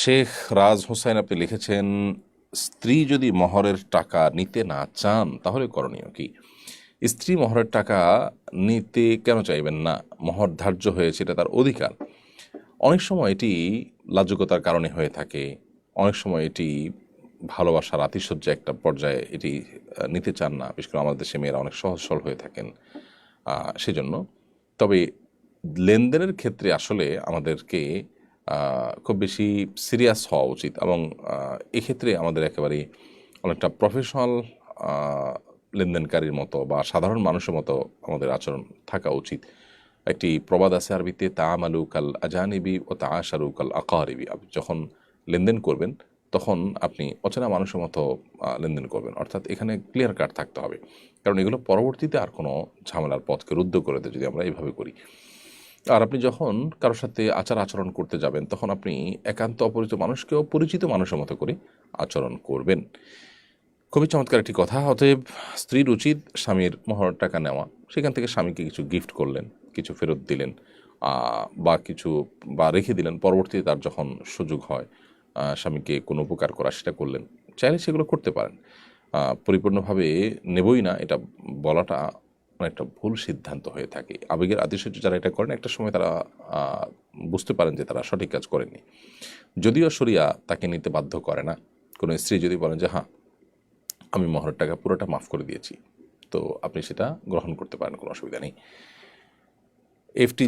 শেখ রাজ হোসেন আপনি লিখেছেন, স্ত্রী যদি মহরের টাকা নিতে না চান, তাহলে করণীয় কি? স্ত্রী মহরের টাকা নিতে কেন চাইবেন না? মহর ধার্য হয়েছে, এটা তার অধিকার। অনেক সময় এটি লাজুকতার কারণে হয়ে থাকে। অনেক সময় এটি ভালোবাসার আতিশয্য একটা পর্যায়ে এটি নিতে চান না। বিশেষ করে আমাদের দেশে মেয়েরা অনেক সহজ সরল হয়ে থাকেন সেজন্য। তবে লেনদেনের ক্ষেত্রে আসলে আমাদেরকে খুব বেশি সিরিয়াস হওয়া উচিত এবং এক্ষেত্রে আমাদের একেবারে অনেকটা প্রফেশনাল লেনদেনকারীর মতো বা সাধারণ মানুষের মতো আমাদের আচরণ থাকা উচিত। একটি প্রবাদ আছে আরবিতে তামালু কাল আজানিবি ও তা আশারু কাল আকারিবি আপনি যখন লেনদেন করবেন, তখন আপনি অচেনা মানুষের মতো লেনদেন করবেন। অর্থাৎ এখানে ক্লিয়ার কাট থাকতে হবে। কারণ এগুলো পরবর্তীতে আর কোনো ঝামেলার পথকে রুদ্ধ করে দেয় যদি আমরা এইভাবে করি। আর আপনি যখন কারোর সাথে আচার আচরণ করতে যাবেন, তখন আপনি একান্ত অপরিচিত মানুষকেও পরিচিত মানুষের মতো করে আচরণ করবেন। খুবই চমৎকার একটি কথা। অতএব স্ত্রীর উচিত স্বামীর মহর টাকা নেওয়া। সেখান থেকে স্বামীকে কিছু গিফট করলেন, কিছু ফেরত দিলেন বা কিছু, বা রেখে দিলেন। পরবর্তীতে তার যখন সুযোগ হয় স্বামীকে কোনো উপকার করা সেটা করলেন। চাইলে সেগুলো করতে পারেন। পরিপূর্ণভাবে নেবই না। এটা বলাটা অনেকটা ভুল সিদ্ধান্ত হয়ে থাকে। আবেগের আদিশয্য যারা এটা করেন, একটা সময় তারা বুঝতে পারেন যে তারা সঠিক কাজ করেনি যদিও শরিয়া তাকে নিতে বাধ্য করে না, কোনো স্ত্রী যদি বলেন যে হ্যাঁ আমি মহরের টাকা পুরোটা মাফ করে দিয়েছি, তো আপনি সেটা গ্রহণ করতে পারেন, কোনো অসুবিধা নেই। এফটি